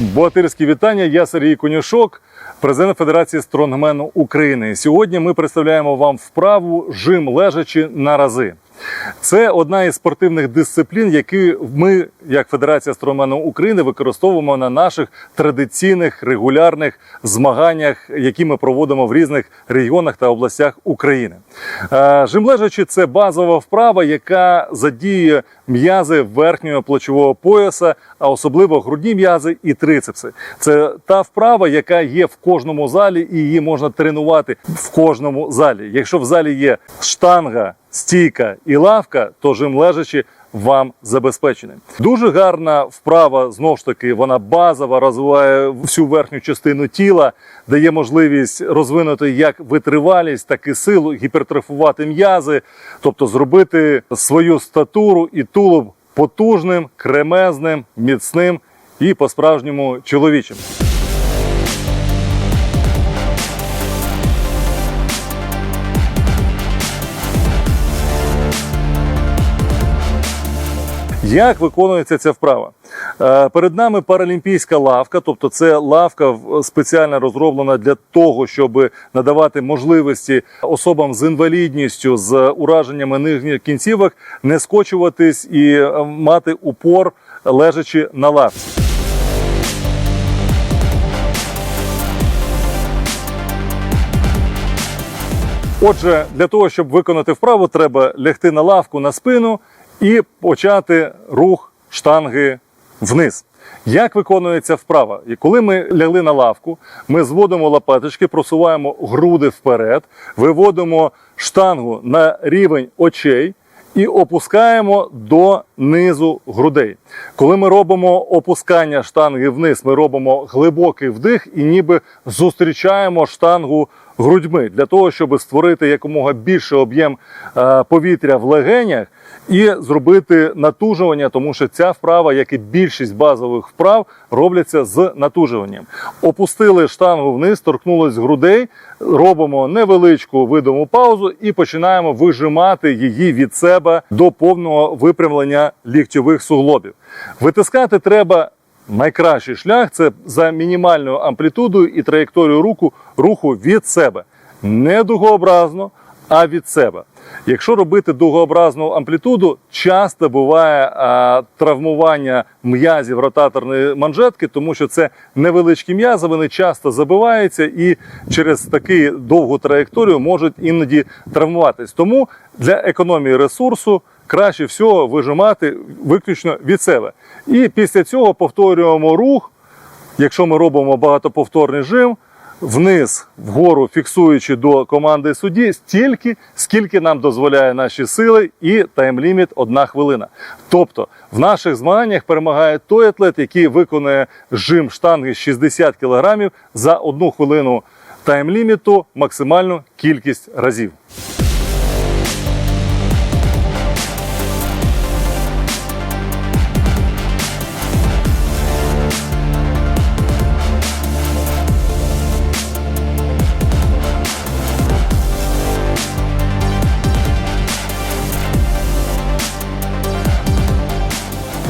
Богатирські вітання. Я Сергій Конюшок, президент Федерації стронгмену України. Сьогодні ми представляємо вам вправу жим лежачи на рази. Це одна із спортивних дисциплін, які ми, як Федерація стронгмену України, використовуємо на наших традиційних регулярних змаганнях, які ми проводимо в різних регіонах та областях України. Е, Жим лежачи це базова вправа, яка задіює м'язи верхнього плечового пояса, а особливо грудні м'язи і трицепси. Це та вправа, яка є в кожному залі, і її можна тренувати в кожному залі. Якщо в залі є штанга, стійка і лавка, то жим лежачи вам забезпечений. Дуже гарна вправа, знову ж таки, вона базова, розвиває всю верхню частину тіла, дає можливість розвинути як витривалість, так і силу, гіпертрофувати м'язи, тобто зробити свою статуру і тулуб потужним, кремезним, міцним і по-справжньому чоловічим. Як виконується ця вправа? Е, Перед нами паралімпійська лавка, тобто це лавка спеціально розроблена для того, щоб надавати можливості особам з інвалідністю, з ураженнями нижніх кінцівок не скочуватись і е, мати упор лежачи на лавці. Отже, для того, щоб виконати вправу, треба лягти на лавку на спину і почати рух штанги вниз. Як виконується вправа? І коли ми лягли на лавку, ми зводимо лопаточки, просуваємо груди вперед, виводимо штангу на рівень очей і опускаємо до низу грудей. Коли ми робимо опускання штанги вниз, ми робимо глибокий вдих і ніби зустрічаємо штангу грудьми для того, щоб створити якомога більше об'єм е, повітря в легенях і зробити натужування, тому що ця вправа, як і більшість базових вправ, робляться з натужуванням. Опустили штангу вниз, торкнулись грудей, робимо невеличку видиму паузу і починаємо вижимати її від себе до повного випрямлення ліктьових суглобів. Витискати треба Найкращий шлях це за мінімальною амплітудою і траєкторією руху, руху від себе. Не дугообразно, а від себе. Якщо робити дугообразну амплітуду, часто буває а, травмування м'язів ротаторної манжетки, тому що це невеличкі м'язи, вони часто забиваються і через таку довгу траєкторію можуть іноді травмуватись. Тому для економії ресурсу краще всього вижимати виключно від себе. І після цього повторюємо рух. Якщо ми робимо багатоповторний жим, вниз, вгору, фіксуючи до команди судді, стільки, скільки нам дозволяє наші сили, і таймліміт одна хвилина. Тобто в наших змаганнях перемагає той атлет, який виконує жим штанги 60 кг за одну хвилину таймліміту максимальну кількість разів.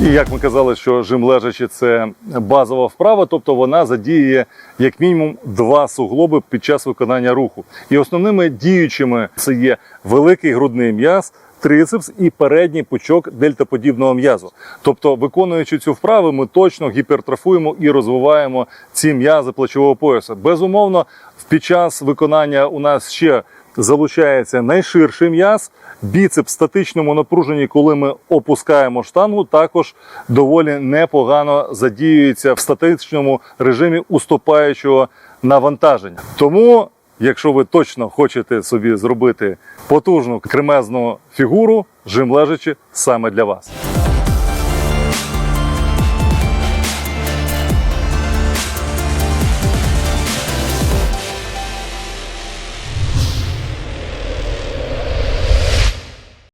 І як ми казали, що жим лежачи це базова вправа, тобто вона задіює як мінімум два суглоби під час виконання руху. І основними діючими це є великий грудний м'яз. Трицепс і передній пучок дельтаподібного м'язу. Тобто, виконуючи цю вправу, ми точно гіпертрофуємо і розвиваємо ці м'язи плечового пояса. Безумовно, під час виконання у нас ще залучається найширший м'яз. Біцеп в статичному напруженні, коли ми опускаємо штангу, також доволі непогано задіюється в статичному режимі уступаючого навантаження. Тому, якщо ви точно хочете собі зробити потужну кремезну фігуру, жим лежачи саме для вас.